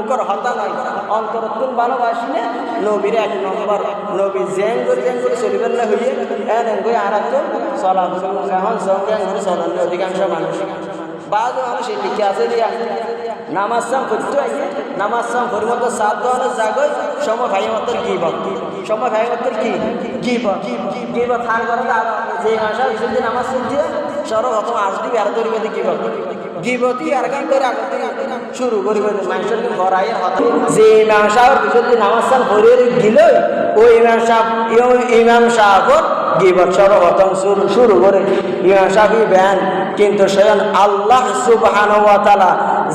মুখর হতা নাই। অন্তরতুন ভালোবাসিলে নবীর এক নম্বর। নবী জেন করে জেন করে চলিবেন না হইয়ে হ্যাঁ কই আর তো চলা এখন সঙ্গে করে চলান অধিকাংশ মানুষ। বাদ মানুষ লিখে আছে দিয়া। নামাজ সাম করতে আইয়ে নামাজ সাম পরিমতো সাত দোয়ানের জাগই সম ভাই মতর গিব সম ভাই মতর কি? গিব গিব থান করে যে ভাষা বিশুদ্ধ নামাজ দিয়ে সর প্রথম আজ দিবি আর করিবে হতা যে ইমাম গিবত কিন্তু স্বয়ং আল্লাহ সুবহান তাআলা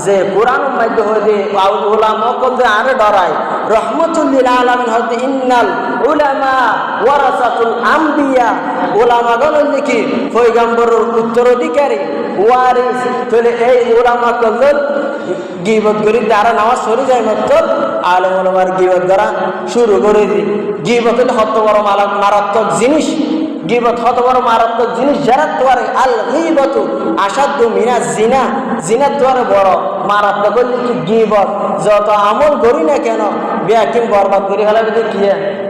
যে কোরআন মধ্যে হইতে উলামা কল যে আরে ডরায় রহমতুল্লিল আলামিন হতে ইন্নাল উলামা ওয়ারাসাতুল আম্বিয়া উলামা গণ লিখি, পয়গম্বরের উত্তরাধিকারী, ওয়ারিস। তাহলে এই উলামা কল গিবত করি যারা নামাজ সরে যায় মাত্র আলম উলামার গিবত দ্বারা শুরু করে দি গিবত হলে হত বড় মারাত্মক জিনিস, গিবত হত বড় মারাত্মক জিনিস যারা তোয়ারে, আল গিবত আসাধ্য মিনা জিনা জিনার তোয়ারে বড় মারাত্মক হলে কি গিবত? যত আমল করি না কেন ব্যাকিং বরবাদ করে তো কি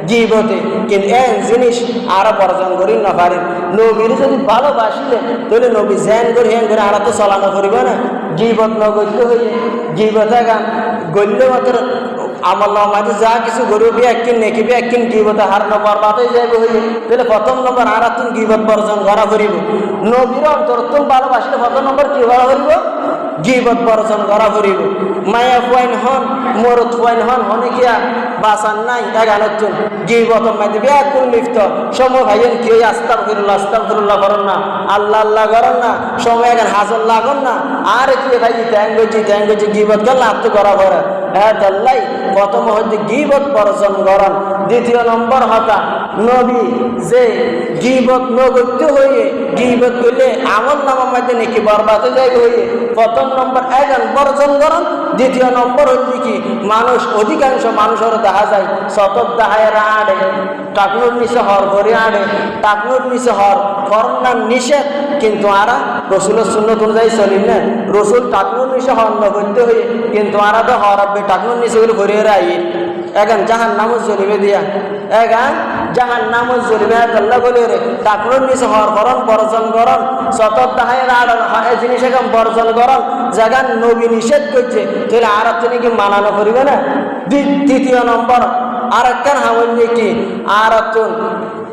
গিবতে কিন্তু এ জিনিস আরও বর্জন করি না পারি নবীর যদি ভালোবাসিলে, তাহলে নবী জ্যান করে হ্যান করে আর তো চলানো করিবে না। গিবত নগদ্য হয়ে গিবত গান গল্য মাত্র আমার মাঝে যা কিছু গরিব একদিন নেকিবি একদিন গিবত হার নম্বর বাতাই যাইবে হইবে তাহলে প্রথম নম্বর আর তুমি গিবত বর্জন করা করিব। নবীর অন্তর তুমি ভালোবাসলে প্রথম নম্বর কি করা করিব? গিবত বর্জন করা করিব। মায়া ফুয়াইন হন, মরত ফুয়াইন হন, হনে কিয়া বাসান নাই এগানত গিবত মাঝে ব্যাকুল লিপ্ত। সময় ভাইয়েন কি ওই আস্তাব ফিরুল্লাহ আস্তার ফিরুল্লাহ করেন না। আল্লাহ আল্লাহ করেন না। সময় এখন হাজর লাগন না। আর কি ভাই ট্যাং গেছি ট্যাং গেছি গিবত করলে আত্ম করা করে। হ্যাঁ তাল্লাই, প্রথম হচ্ছে গিবত বর্জন করেন। দ্বিতীয় নম্বর হতা, নবী যে গিবত নগত্য হয়ে গিবত করলে আমল নামার মধ্যে নাকি বরবাদে যাই হয়ে প্রথম নম্বর, একজন বর্জন করেন, দ্বিতীয় নম্বর হচ্ছে কি, মানুষ, অধিকাংশ মানুষের দেখা যায় সতত দাহায়েরা আড়ে, টাকনুর নিচে হর ভরে আড়ে, টাকনুর নিচে হর, করোনার নিষেধ, কিন্তু আরা রসুলের শূন্য অনুযায়ী চলি না। রসুল টাকনুর নিচে হর নগত্য হয়ে কিন্তু আরা তো হর আব্বে টাকনুর নিচে করে ভরে এখন জাহান নামও জ্বলিবে দিয়া এখন জাহান নামও জ্বলিবে আল্লাহ বলি রে টাকনুর নিচে হর করন বর্জন করন আড় এই জিনিস এখন বর্জন করন জাগান নবী নিষেধ করছে, তাহলে আর তিনি কি মানানো করিবে না? তৃতীয় নম্বর আর একখান হামল্য কি আর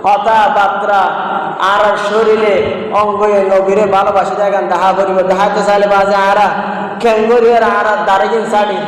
কথাবার্তা আর শরীরে অঙ্গয়ে নবীরে ভালোবাসি দেখেন দেখা করিব দেখাতে চাইলে বাজে আরা কেঙ্গরিয়ার আর দাঁড়িয়ে শাড়ি